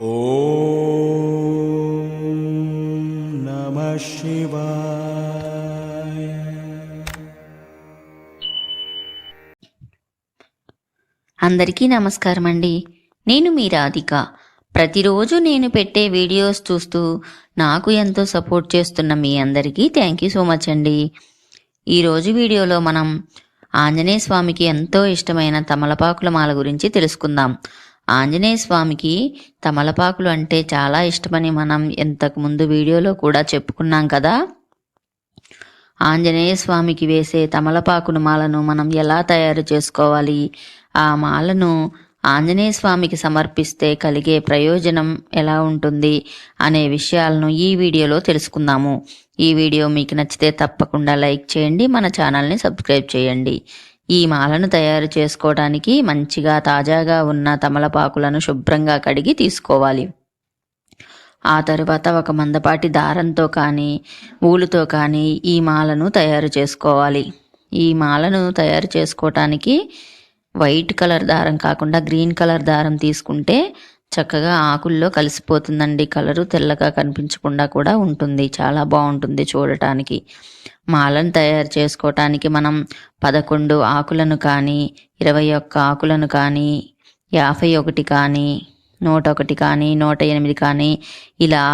నమ అందరికీ నమస్కారం అండి నేను మీ రాధిక. ప్రతిరోజు నేను పెట్టే వీడియోస్ చూస్తూ నాకు ఎంతో సపోర్ట్ చేస్తున్న మీ అందరికీ థ్యాంక్ యూ సో మచ్ అండి. ఈరోజు వీడియోలో మనం ఆంజనేయ స్వామికి ఎంతో ఇష్టమైన తమలపాకుల మాల గురించి తెలుసుకుందాం. ఆంజనేయ స్వామికి తమలపాకులు అంటే చాలా ఇష్టమని మనం ఇంతకుముందు వీడియోలో కూడా చెప్పుకున్నాం కదా. ఆంజనేయ స్వామికి వేసే తమలపాకును మాలను మనం ఎలా తయారు చేసుకోవాలి? ఆ మాలను ఆంజనేయ స్వామికి సమర్పిస్తే కలిగే ప్రయోజనం ఎలా ఉంటుంది అనే విషయాలను ఈ వీడియోలో తెలుసుకుందాము. ఈ వీడియో మీకు నచ్చితే తప్పకుండా లైక్ చేయండి మన ఛానల్ని సబ్స్క్రైబ్ చేయండి. ఈ మాలను తయారు చేసుకోవడానికి మంచిగా తాజాగా ఉన్న తమలపాకులను శుభ్రంగా కడిగి తీసుకోవాలి. ఆ తరువాత ఒక మందపాటి దారంతో కానీ ఊలుతో కానీ ఈ మాలను తయారు చేసుకోవాలి. ఈ మాలను తయారు చేసుకోవటానికి వైట్ కలర్ దారం కాకుండా గ్రీన్ కలర్ దారం తీసుకుంటే చక్కగా ఆకుల్లో కలిసిపోతుందండి. కలరు తెల్లగా కనిపించకుండా కూడా ఉంటుంది. చాలా బాగుంటుంది చూడటానికి. మాలను తయారు చేసుకోవటానికి మనం పదకొండు ఆకులను కానీ ఇరవై ఒక్క ఆకులను కానీ యాభై ఒకటి కానీ నూట ఒకటి కానీ నూట ఎనిమిది కానీ ఇలా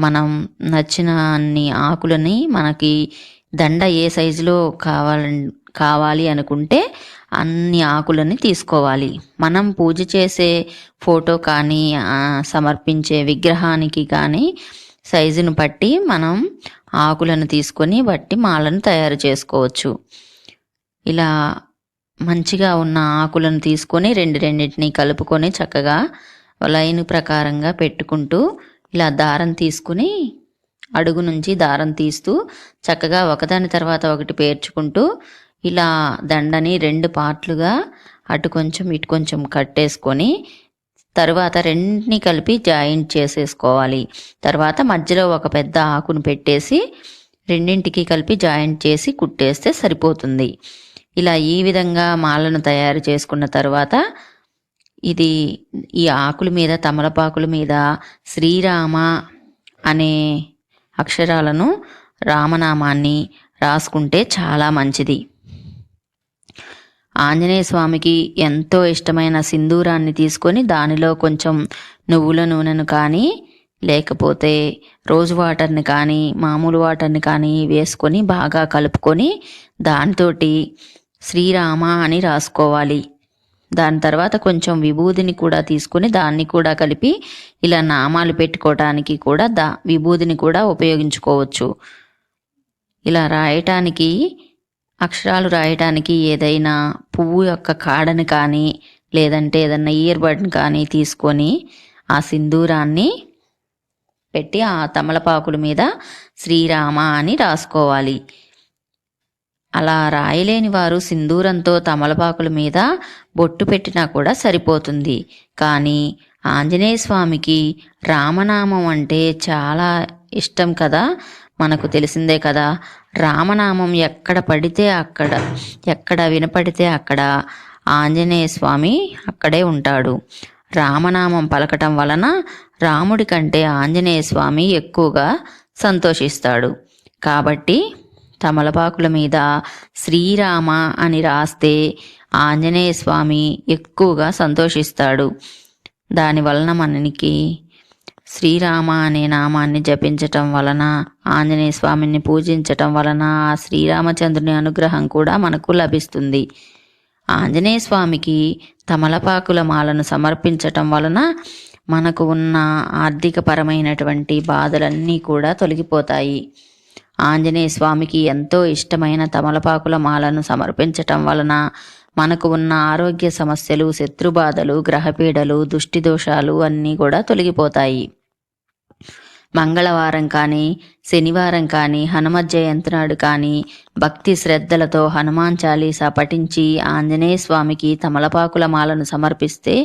మనం నచ్చిన అన్ని ఆకులని మనకి దండ ఏ సైజులో కావాలని కావాలి అనుకుంటే అన్ని ఆకులని తీసుకోవాలి. మనం పూజ చేసే ఫోటో కానీ సమర్పించే విగ్రహానికి కానీ సైజును బట్టి మనం ఆకులను తీసుకొని బట్టి మాలను తయారు చేసుకోవచ్చు. ఇలా మంచిగా ఉన్న ఆకులను తీసుకొని రెండు రెండింటిని కలుపుకొని చక్కగా లైన్ ప్రకారంగా పెట్టుకుంటూ ఇలా దారం తీసుకుని అడుగు నుంచి దారం తీస్తూ చక్కగా ఒకదాని తర్వాత ఒకటి పేర్చుకుంటూ ఇలా దండని రెండు పార్ట్లుగా అటు కొంచెం ఇటు కొంచెం కట్టేసుకొని తర్వాత రెండిని కలిపి జాయింట్ చేసేసుకోవాలి. తర్వాత మధ్యలో ఒక పెద్ద ఆకును పెట్టేసి రెండింటికి కలిపి జాయింట్ చేసి కుట్టేస్తే సరిపోతుంది. ఇలా ఈ విధంగా మాలను తయారు చేసుకున్న తర్వాత ఇది ఈ ఆకుల మీద తమలపాకుల మీద శ్రీరామ అనే అక్షరాలను రామనామాన్ని రాసుకుంటే చాలా మంచిది. ఆంజనేయ స్వామికి ఎంతో ఇష్టమైన సింధూరాన్ని తీసుకొని దానిలో కొంచెం నువ్వుల నూనెను కానీ లేకపోతే రోజు వాటర్ని కానీ మామూలు వాటర్ని కానీ వేసుకొని బాగా కలుపుకొని దానితోటి శ్రీరామ అని రాసుకోవాలి. దాని తర్వాత కొంచెం విభూదిని కూడా తీసుకొని దాన్ని కూడా కలిపి ఇలా నామాలు పెట్టుకోవటానికి కూడా దా విభూదిని కూడా ఉపయోగించుకోవచ్చు. ఇలా రాయటానికి అక్షరాలు రాయటానికి ఏదైనా పువ్వు యొక్క కాడని కానీ లేదంటే ఏదైనా ఇయర్ బడ్ని కానీ తీసుకొని ఆ సింధూరాన్ని పెట్టి ఆ తమలపాకుల మీద శ్రీరామ అని రాసుకోవాలి. అలా రాయలేని వారు సింధూరంతో తమలపాకుల మీద బొట్టు పెట్టినా కూడా సరిపోతుంది. కానీ ఆంజనేయ స్వామికి రామనామం అంటే చాలా ఇష్టం కదా. మనకు తెలిసిందే కదా. రామనామం ఎక్కడ పడితే అక్కడ ఎక్కడ వినపడితే అక్కడ ఆంజనేయ స్వామి అక్కడే ఉంటాడు. రామనామం పలకటం వలన రాముడి కంటే ఆంజనేయ స్వామి ఎక్కువగా సంతోషిస్తాడు. కాబట్టి తమలపాకుల మీద శ్రీరామ అని రాస్తే ఆంజనేయ స్వామి ఎక్కువగా సంతోషిస్తాడు. దాని వలన మనకి శ్రీరామ అనే నామాన్ని జపించటం వలన ఆంజనేయ స్వామిని పూజించటం వలన ఆ శ్రీరామచంద్రుని అనుగ్రహం కూడా మనకు లభిస్తుంది. ఆంజనేయ స్వామికి తమలపాకుల మాలను సమర్పించటం వలన మనకు ఉన్న ఆర్థికపరమైనటువంటి బాధలన్నీ కూడా తొలగిపోతాయి. ఆంజనేయ స్వామికి ఎంతో ఇష్టమైన తమలపాకుల మాలను సమర్పించటం వలన మనకు ఉన్న ఆరోగ్య సమస్యలు శత్రుబాధలు గ్రహపీడలు దుష్టి దోషాలు అన్నీ కూడా తొలగిపోతాయి. మంగళవారం కానీ శనివారం కానీ హనుమ జయంతి నాడు కానీ భక్తి శ్రద్ధలతో హనుమాన్ చాలీసా పఠించి ఆంజనేయ స్వామికి తమలపాకుల మాలను సమర్పిస్తే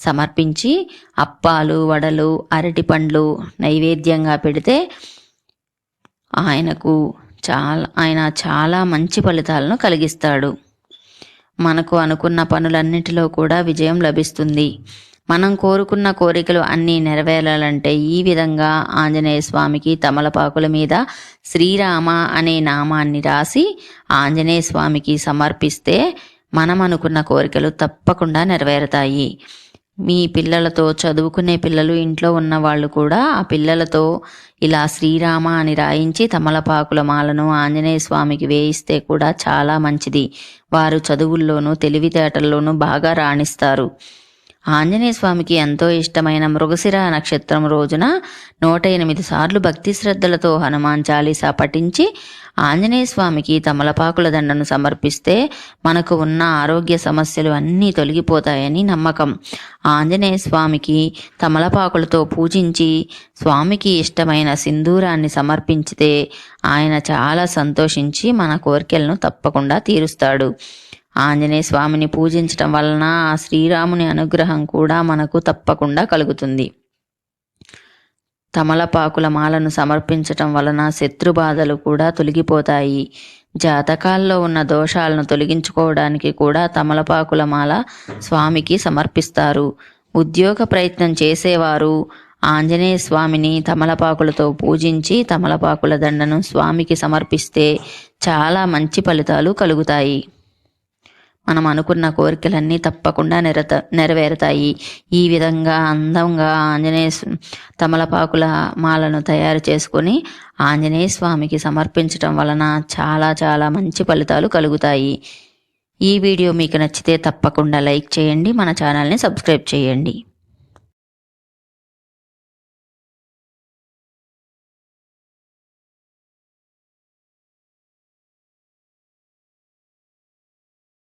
సమర్పించి అప్పాలు వడలు అరటి పండ్లు నైవేద్యంగా పెడితే ఆయనకు చాలా ఆయన చాలా మంచి ఫలితాలను కలిగిస్తాడు. మనకు అనుకున్న పనులన్నిటిలో కూడా విజయం లభిస్తుంది. మనం కోరుకున్న కోరికలు అన్నీ నెరవేరాలంటే ఈ విధంగా ఆంజనేయ స్వామికి తమలపాకుల మీద శ్రీరామ అనే నామాన్ని రాసి ఆంజనేయ స్వామికి సమర్పిస్తే మనం అనుకున్న కోరికలు తప్పకుండా నెరవేరుతాయి. మీ పిల్లలతో చదువుకునే పిల్లలు ఇంట్లో ఉన్న వాళ్ళు కూడా ఆ పిల్లలతో ఇలా శ్రీరామ అని రాయించి తమలపాకుల మాలను ఆంజనేయ స్వామికి వేయిస్తే కూడా చాలా మంచిది. వారు చదువుల్లోనూ తెలివితేటల్లోనూ బాగా రాణిస్తారు. ఆంజనేయ స్వామికి ఎంతో ఇష్టమైన మృగశిర నక్షత్రం రోజున నూట ఎనిమిది సార్లు భక్తి శ్రద్ధలతో హనుమాన్ చాలీసా పఠించి ఆంజనేయ స్వామికి తమలపాకుల దండను సమర్పిస్తే మనకు ఉన్న ఆరోగ్య సమస్యలు అన్నీ తొలగిపోతాయని నమ్మకం. ఆంజనేయ స్వామికి తమలపాకులతో పూజించి స్వామికి ఇష్టమైన సింధూరాన్ని సమర్పించితే ఆయన చాలా సంతోషించి మన కోరికలను తప్పకుండా తీరుస్తాడు. ఆంజనేయ స్వామిని పూజించటం వలన ఆ శ్రీరాముని అనుగ్రహం కూడా మనకు తప్పకుండా కలుగుతుంది. తమలపాకుల మాలను సమర్పించటం వలన శత్రు బాధలు కూడా తొలగిపోతాయి. జాతకాల్లో ఉన్న దోషాలను తొలగించుకోవడానికి కూడా తమలపాకుల మాల స్వామికి సమర్పిస్తారు. ఉద్యోగ ప్రయత్నం చేసేవారు ఆంజనేయ స్వామిని తమలపాకులతో పూజించి తమలపాకుల దండను స్వామికి సమర్పిస్తే చాలా మంచి ఫలితాలు కలుగుతాయి. మనం అనుకున్న కోరికలన్నీ తప్పకుండా నెరత నెరవేరుతాయి. ఈ విధంగా అందంగా ఆంజనేయ తమలపాకుల మాలను తయారు చేసుకొని ఆంజనేయ స్వామికి సమర్పించటం వలన చాలా చాలా మంచి ఫలితాలు కలుగుతాయి. ఈ వీడియో మీకు నచ్చితే తప్పకుండా లైక్ చేయండి మన ఛానల్ని సబ్స్క్రైబ్ చేయండి.